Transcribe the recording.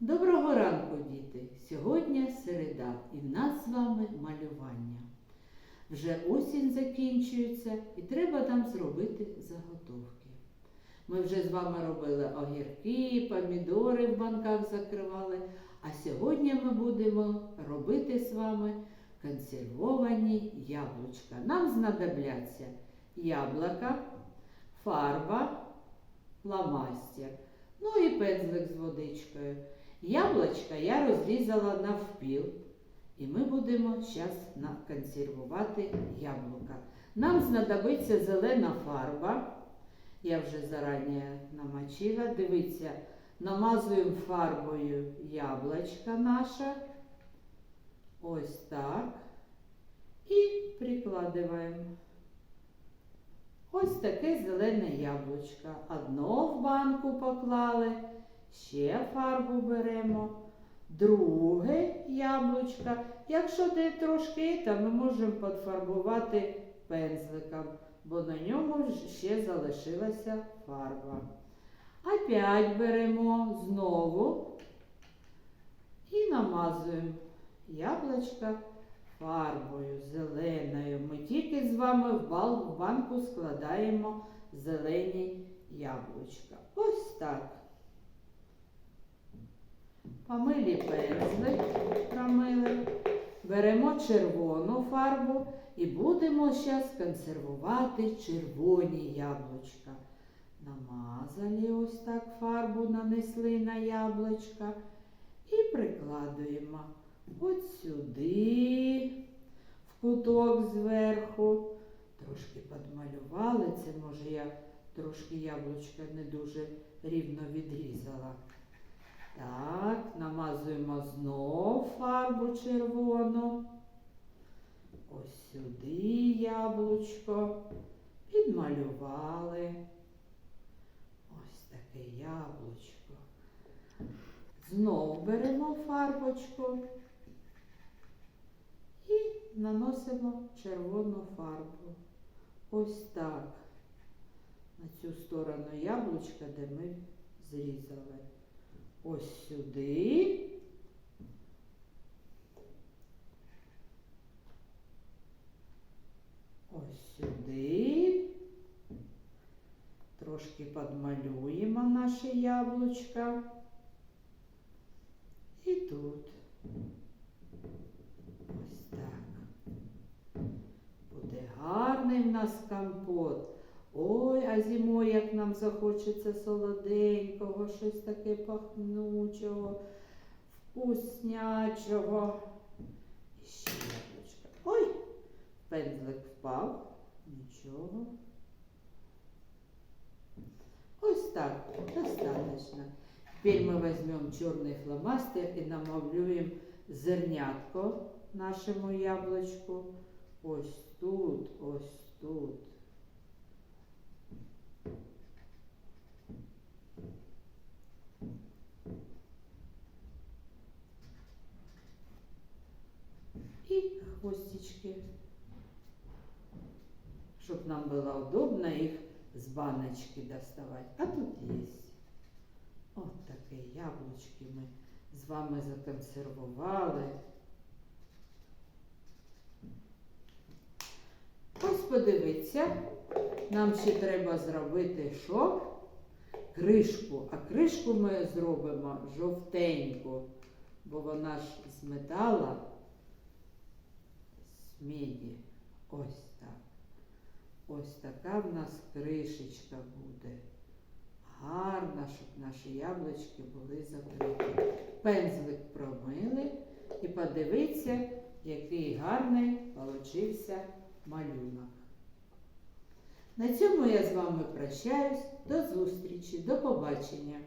Доброго ранку, діти! Сьогодні середа і в нас з вами малювання. Вже осінь закінчується і треба нам зробити заготовки. Ми вже з вами робили огірки, помідори в банках закривали, а сьогодні ми будемо робити з вами консервовані яблучка. Нам знадобляться яблука, фарба, фломастер, ну і пензлик з водичкою. Яблочка я розрізала навпіл. І ми будемо зараз консервувати яблука. Нам знадобиться зелена фарба. Я вже зарані намочила. Дивіться, намазуємо фарбою яблочко наше. Ось так. І прикладаємо. Ось таке зелене яблучко. Одно в банку поклали, ще фарбу беремо. Друге яблучко. Якщо де трошки, то ми можемо підфарбувати пензликом, бо на ньому ще залишилася фарба. Опять беремо знову і намазуємо яблучко фарбою зеленою. Ми тільки з вами в банку складаємо зелені яблучка. Ось так. Помилі пензлик, промили. Беремо червону фарбу і будемо зараз консервувати червоні яблучка. Намазали ось так фарбу, нанесли на яблучка і прикладуємо от сюди, в куток зверху. Трошки підмалювали, це може я трошки яблучка не дуже рівно відрізала. Так, намазуємо знов фарбу червону. Ось сюди яблучко. Підмалювали. Ось таке яблучко. Знов беремо фарбочку і наносимо червону фарбу. Ось так. На цю сторону яблучка, де ми зрізали ось сюди. Ось сюди. Трошки підмалюємо наше яблучко. І тут. Ось так. Буде гарний в нас компот. А зимою як нам захочеться солоденького, щось таке пахнучого, вкуснячого. І ще яблучко. Ой, пензлик впав. Нічого. Ось так, достаточно. Теперь мы возьмем черный фломастер и намалюємо зернятко нашому яблучку. Ось тут, ось тут. И хвостички, чтобы нам было удобно их з баночки доставать. А тут есть. От таке яблучки ми з вами законсервували. Ось подивіться, нам ще треба зробити що? Кришку. А кришку ми зробимо жовтеньку, бо вона ж з метала, з міді. Ось так. Ось така в нас кришечка буде. Гарна, щоб наші яблучки були закриті. Пензлик промили і подивіться, який гарний получився малюнок. На цьому я з вами прощаюсь. До зустрічі, до побачення.